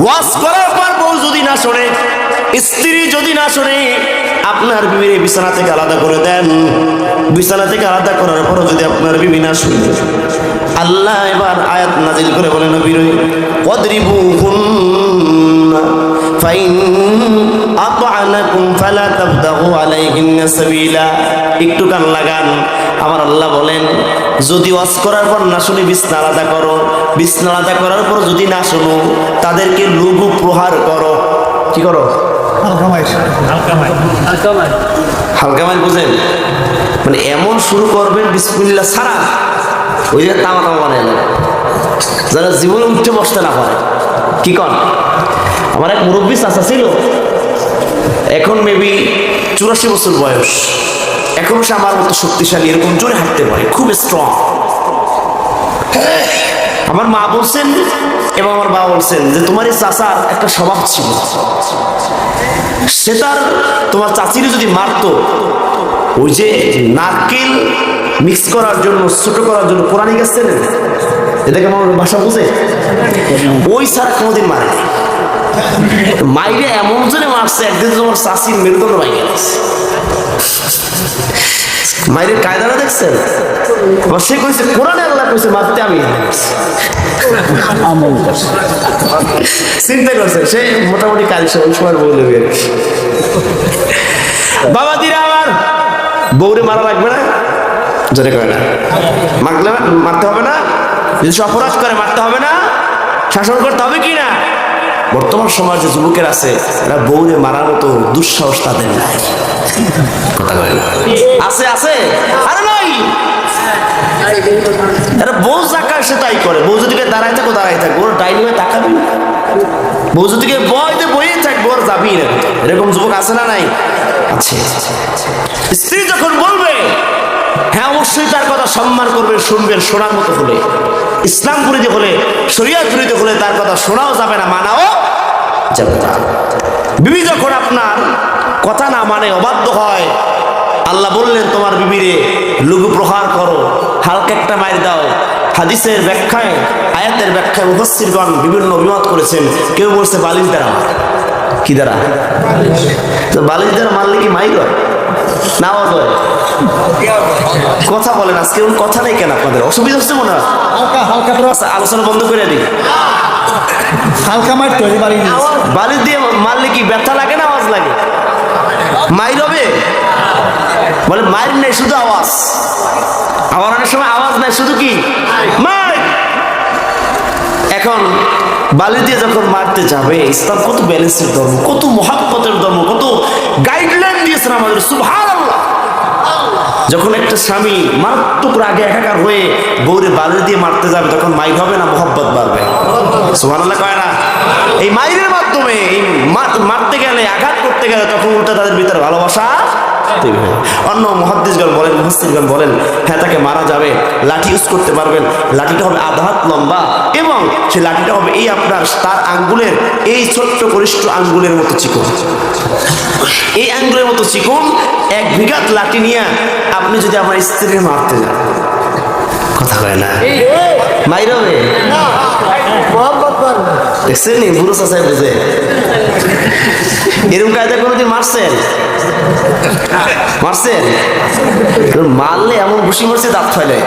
ওয়াজ করার পর বউ যদি না শোনে, স্ত্রী যদি না শোনে, আপনার বিবির বিছানা থেকে আলাদা করে দেন। বিছানা থেকে আলাদা করার পর যদি আপনার বিবি না শুনে। আল্লাহ এবার আয়াত নাজিল করে বলেন নবীর কদরিবু ফাইন আতআনাকুম ফালা তাবদাগু আলাইহিন্না সাবিলা। একটু কান লাগান। আমার আল্লাহ বলেন যদি ওয়াজ করার পর না শুনি বিছনা আলাদা করো। বিছনা আলাদা করার পর যদি না শুনো তাদেরকে লঘু প্রহার করো। কি করো? হালকা মাইল বুঝেন? মানে এমন শুরু করবেন বিসমিল্লা ছাড়া। ওই যে তামা তামা বানায় যারা জীবনে উঠতে বসতে না পারে। কি কন? আমার এক মুরব্বী চাষা ছিল। এখন মেবি চুরাশি বছর বয়স। এখনও সে আমার মতো শক্তিশালী, এরকম জোরে হাঁটতে পারে, খুব স্ট্রং আমার মা বলছেন, এবং আমার বাবা বলছেন যে, তোমার এই চাষার একটা স্বভাব ছিল। সে তার, তোমার চাচিরে যদি মারতো, ওই যে নারকেল মিক্স করার জন্য, ছোট করার জন্য কোরআনিক আসছে না এটাকে আমার ভাষা বুঝে? ওই ছাড়া কোনোদিন মারে। মাইরে এমন জনে মারছে, একদিন তোমার চাষির মেরুদণ্ড ভাই গেছে কায়দাটা দেখছেন? সে কইছে, কোরআনে আল্লাহ কইছে, মারতে আমি চিন্তা করছে, সে মোটামুটি কাজ ওই সময় বলে বাবা দিরা আমার বউরে মারা লাগবে না? জোরে করে না। মারলে মারতে হবে না? যদি অপরাধ করে, মারতে হবে না? শাসন করতে হবে কি না? বর্তমান সমাজে যুবকের আছে, এরা বউরে মারার মতো দুঃসাহস তাদের নাই। আছে আছে? আরে নাই এরা বউ জাকায় সে তাই করে। বউ যদি দাঁড়ায় থাকো, দাঁড়ায় থাকব ওর হয়ে তাকাবি। বউ যদি বয়তে বইয়ে থাকব, ওর যাবি না। এরকম যুবক আছে না নাই? আছে। স্ত্রী যখন বলবে হ্যাঁ অবশ্যই তার কথা সম্মান করবেন, শুনবেন, শোনার মতো হলে। ইসলাম পুরিতে হলে শরিয়া পুরিতে হলে তার কথা শোনাও যাবে না, মানাও যাবে না। বিবি যখন আপনার কথা না মানে অবাধ্য হয়, আল্লাহ বললেন, তোমার বিবিরে লঘু প্রহার করো, হালকা একটা মায়ের দাও। হাদিসের ব্যাখ্যায়, আয়াতের ব্যাখ্যায় মুফাসসিরগণ বিভিন্ন অভিমত করেছেন। কেউ বলছে, বালিশ দ্বারা। কি দ্বারা? তো বালিশ দ্বারা মারলে কি মাইর হয়? না হয়। কথা বলেন আজকে ওর কথা নেই কেন আপনাদের? অসুবিধা হচ্ছে মনে হয়। হালকা হালকা আচ্ছা, আলোচনা বন্ধ করে দিই। হালকা মার তৈরি বাড়ি বালিশ দিয়ে মারলে কি ব্যথা লাগে না আওয়াজ লাগে? মাইর হবে? বলে মাইর নেই শুধু আওয়াজ। আবার অনেক সময় আওয়াজ নাই শুধু কি? মার এখন বালি দিয়ে যখন মারতে যাবে ইসলাম কত ব্যালেন্সের ধর্ম কত মহাব্বতের ধর্ম কত গাইডলাইন দিয়েছেন আমাদের সুভাষ যখন একটা স্বামী মারাত্মক রাগে একাকার হয়ে বউরে বালি দিয়ে মারতে যাবে, তখন মাইর হবে না, মোহব্বত বাড়বে সুবহানাল্লাহ কয় না এই মাইরের মাধ্যমে এই মারতে গেলে, আঘাত করতে গেলে তখন উল্টা তাদের ভিতরে ভালোবাসা। অন্য মহাদ্দেশগণ বলেন মহাস্তিরগণ বলেন হ্যাঁ তাকে মারা যাবে লাঠি ইউজ করতে পারবেন লাঠিটা হবে আধা হাত লম্বা এবং সেই লাঠিটা হবে এই আপনার তার আঙ্গুলের এই ছোট্ট কনিষ্ঠ আঙ্গুলের মতো চিকন। এই আঙ্গুলের মতো চিকন এক বিঘাত লাঠি নিয়ে আপনি যদি আমার স্ত্রীকে মারতে যান। কথা কয় না? মাইরবে দেখছেন বুড়ো চাষায় বুঝে। এরকম কায়দা কোনোদিন মারছেন? মারছেন? মারলে এমন ঘুষি মারছে, দাঁত ফেলে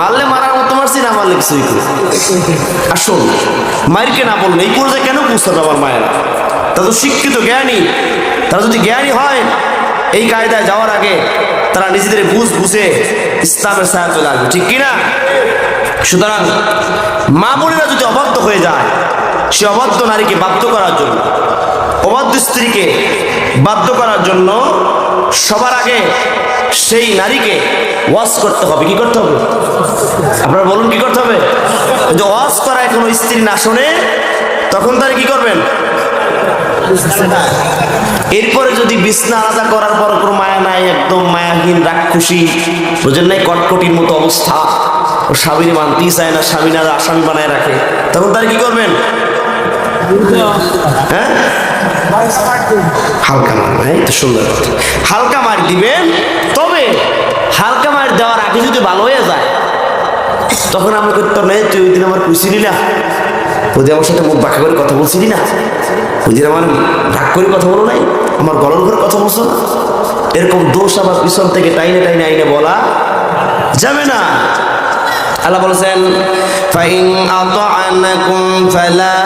মারলে মারার মতো মারছি, না মারলে কিছুই আসুন, মাইরকে না বললে এই পর্যায়ে কেন বুঝতে আমার মায়েরা? তা তো শিক্ষিত, জ্ঞানী। তারা যদি জ্ঞানী হয়, এই কায়দায় যাওয়ার আগে তারা নিজেদের বুঝ বুঝে ইসলামের সাহায্য লাগবে ঠিক কিনা? সুতরাং মা বোনেরা যদি অবাধ্য হয়ে যায়, সে অবাধ্য নারীকে বাধ্য করার জন্য, অবাধ্য স্ত্রীকে বাধ্য করার জন্য সবার আগে সেই নারীকে ওয়াশ করতে হবে। কি করতে হবে? আপনারা বলুন কি করতে হবে? যে ওয়াশ করায় কোনো স্ত্রী না শোনে, তখন তারা কি করবেন? এরপরে যদি বিছনা আলাদা করার পর কোনো মায়া নাই, একদম মায়াহীন, রাক্ষসী, বুঝেন নাই, কটকটির মতো অবস্থা। ও স্বামীর মানতেই চায় না স্বামী না আসামি বানায় রাখে। তখন তারা কি করবেন? হ্যাঁ? হালকা মার তো সুন্দর কথা। হালকা মার দিবেন, তবে হালকা মার দেওয়ার আগে যদি ভালো হয়ে যায়, তখন আমরা করতাম না তুই ওই দিন আমার খুশি নিলা ওদের আমার সাথে মুখ বাঁকা করে কথা বলছিলি না? ওদের আমার রাগ করে কথা বলো নাই? আমার গলার উপরে কথা বলছো না? এরকম দোষ আবার পিছন থেকে টাইনে টাইনে আইনে বলা যাবে না। আল্লাহ বলেছেন, ফাইন আতাআনাকুম ফালা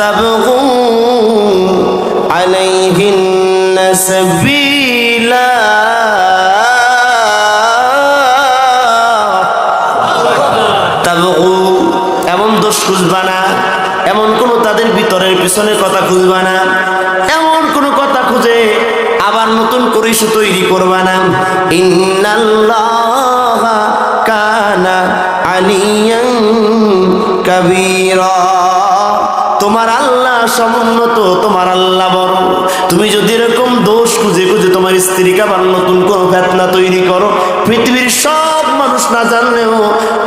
তাবগু আলাইহিন্না সাবিলা। তাবগু এমন দোষ খুঁজবা না, এমন কোন তাদের ভিতরের পিছনের কথা খুঁজবা না, এমন কোন কথা খুঁজে আবার নতুন করে তৈরি করবা না। ইন্নাল্লাহ কানা আলিয়ান কাবীরা। তোমার আল্লাহ সমুন্নত, তোমার আল্লাহ বড়। তুমি যদি এরকম দোষ খুঁজে খুঁজে তোমার স্ত্রীকে আবার নতুন কোনো ফেতনা তৈরি করো, পৃথিবীর সব মানুষ না জানলেও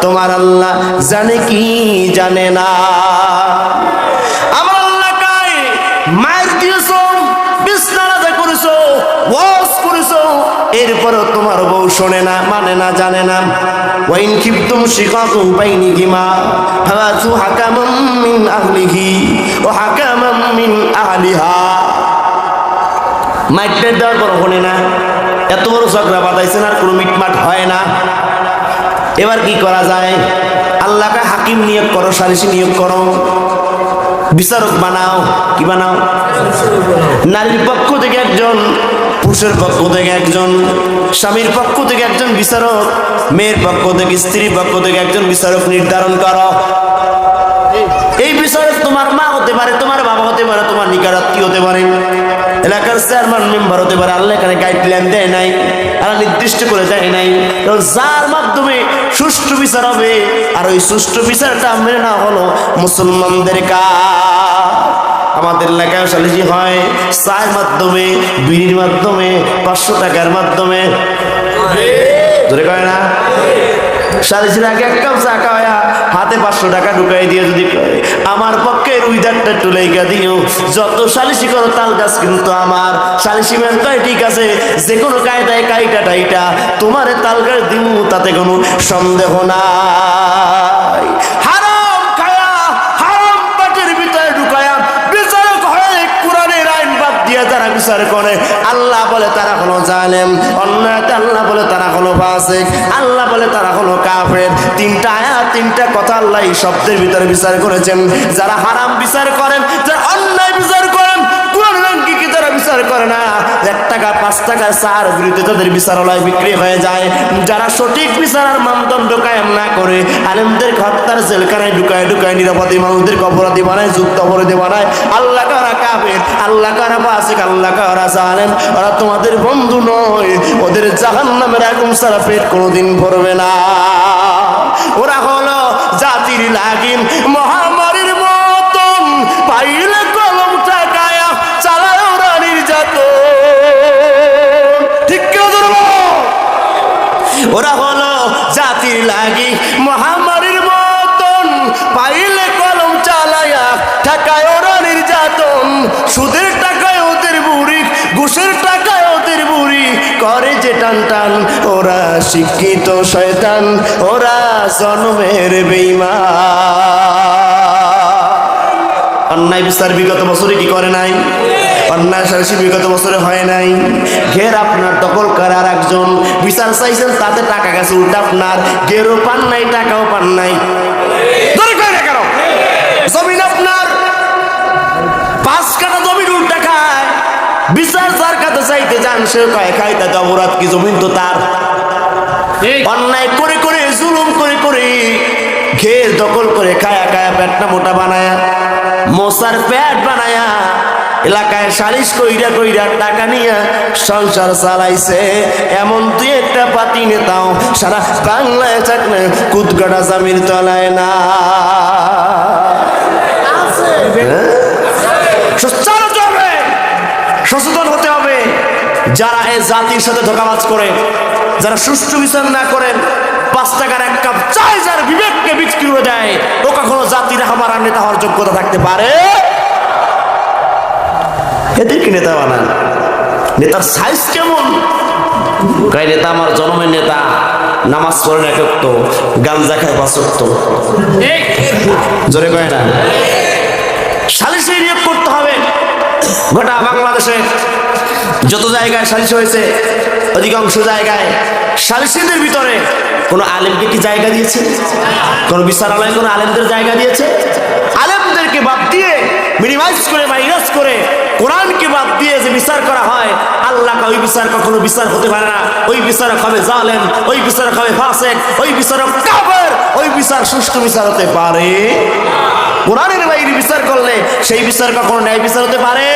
তোমার আল্লাহ জানে কি জানে না। আমার আল্লাহ কায় মায়ের দিয়েছ বিছনারাজা করেছ ওয়াজ করেছ এরপরও তোমার বউ শোনে না মানে না, জানে না। ওয়াইন খিপ্তুম শিকাকু বাইনিহিমা ফাবাসু হাকামাম মিন আহলিহি ওয়া হাকামাম মিন আহলিহা। মাইটটা দেওয়ার পর শোনে না। এত বড় ঝগড়া বাঁধাইছেন আর কোনো মিটমাট হয় না। এবার কি করা যায়? আল্লাহকে হাকিম নিয়োগ করো, সালিসি নিয়োগ করো। বিচারক বানাও। কি বানাও? নারীর পক্ষ থেকে একজন পুরুষের পক্ষ থেকে একজন, স্বামীর পক্ষ থেকে একজন বিচারক, মেয়ের পক্ষ থেকে, স্ত্রীর পক্ষ থেকে একজন বিচারক নির্ধারণ করো। এই বিচারক তোমার মা হতে পারে, তোমার বাবা হতে পারে, তোমার নিকারাত্মী হতে পারে। এলাকার চেয়ারম্যান মেম্বার হতে পারে, আল্লাহ এখানে গাইডলাইন দেয় নাই, আল্লাহ নির্দিষ্ট করে দেয় নাই। যার মাধ্যমে সুষ্ঠু বিচার হবে, আর ওই সুষ্ঠু বিচারটা মেনে না হলো মুসলমানদের কাজ। আমাদের এলাকায় সালিসি হয় চায়ের মাধ্যমে, বিড়ির মাধ্যমে, পাঁচশো টাকার মাধ্যমে। ধরে কয় না? আমার পক্ষে উইদারটা একটু লেগা দিও। যত সালিসি করো তাল গাছ কিন্তু আমার। সালিসি ম্যান কয়, ঠিক আছে যে কোনো কায়দায় কাইটা টাইটা তোমার তাল গাছ দিব তাতে কোনো সন্দেহ হারাম খায়া হারাম পাটের ভিতরে ঢুকায়া বিচারক হয়ে কোরআনের আইন বাদ দিয়ে যারা বিচার করে। আল্লাহ বলে তারা হলো জালেম, অন্যায়তে আল্লাহ বলে তারা হলো ফাসিক, আল্লাহ বলে তারা হলো কাফের। তিনটা আয়াত, তিনটা কথা আল্লাহ এই শব্দের ভিতরে বিচার করেছেন। যারা হারাম বিচার করেন, যারা অন্যায় বিচার করেন বিক্রি হয়ে যায়। যারা সঠিক না করে যুক্ত আল্লাহ কাফের আল্লাহ কারা বাসিক আল্লাহ কারা জানেন ওরা তোমাদের বন্ধু নয়, ওদের জাহান নামের আগুন সারা পেট কোনোদিন ভরবে না। ওরা হলো জাতির লাগিন মহামারীর মতন, পাইলে কলম টাকায়া চালায় ওরা নির্যাতন। ঠিক কেউ ওরা হলো জাতির লাগি সুদের টাকায় ওদের বুড়ি, ঘুষের টাকায় ওদের বুড়ি। করে যে টান টান, ওরা শিক্ষিত শয়তান, ওরা জন্মের বেইমা অন্যায় বিচার বিগত বছরে কি করে নাই? অন্যায় সারসি বিগত বছরে হয় নাই। ঘের আপনার দখল করে আর একজন, বিচার চাইছেন, তাতে টাকা গেছে, উল্টা আপনার। ঘেরও পান নাই, টাকাও পান নাই ধরে কয় না কেন? জমিন আপনার পাঁচ কাটা জমির উল্টা খায় বিচার যার কাছে চাইতে যান সে কয় খায় তাতে অপরাধ কি জমিন তো তার? অন্যায় করে করে জুলুম করে করে ঘের দখল করে খায়া খায়া পেটটা মোটা বানায়া মশার পেট বানায়া এলাকায় সালিশ কইরা কইরা টাকা নিয়ে সংসার চালাইছে। এমন দুই একটা পাতি নেতাও সারা বাংলায় থাকলে কুদগাটা জামির তলায় না? সচ্চার সচেতন হতে হবে। যারা এই জাতির সাথে ধোকাবাজ করে যারা সুষ্ঠু বিচার না করেন পাঁচ টাকার এক কাপ চাই যার বিবেককে বিক্রি করে দেয় ও কখনো জাতির আর নেতা হওয়ার যোগ্যতা থাকতে পারে? এদেরকে নেতা বানান। নেতার সাইজ কেমন? কয় নেতা আমার জন্মের নেতা নামাজ পড়েন এক গাঞ্জা খায় পাঁচ জোরে কয় না সালিশি নিয়োগ করতে হবে গোটা বাংলাদেশে যত জায়গায় সালিশ হয়েছে, অধিকাংশ জায়গায় সালিশিদের ভিতরে কোনো আলেমকে কি জায়গা দিয়েছে? কোনো বিচারালয় কোনো আলেমদের জায়গা দিয়েছে? আলেমদেরকে বাদ দিয়ে মিনিমাইজ করে মাইনাস করে কোরআনকে বাদ দিয়ে যে বিচার করা হয়, আল্লাহ ওই বিচার কখনো বিচার হতে পারে না। ওই বিচারক হবে জালেম, ওই বিচারক হবে ফাসেক, ওই বিচারক ওই বিচার সুষ্ঠু বিচার হতে পারে। কোরআনের বাইরে বিচার করলে সেই বিচার কখনো ন্যায় বিচার হতে পারে?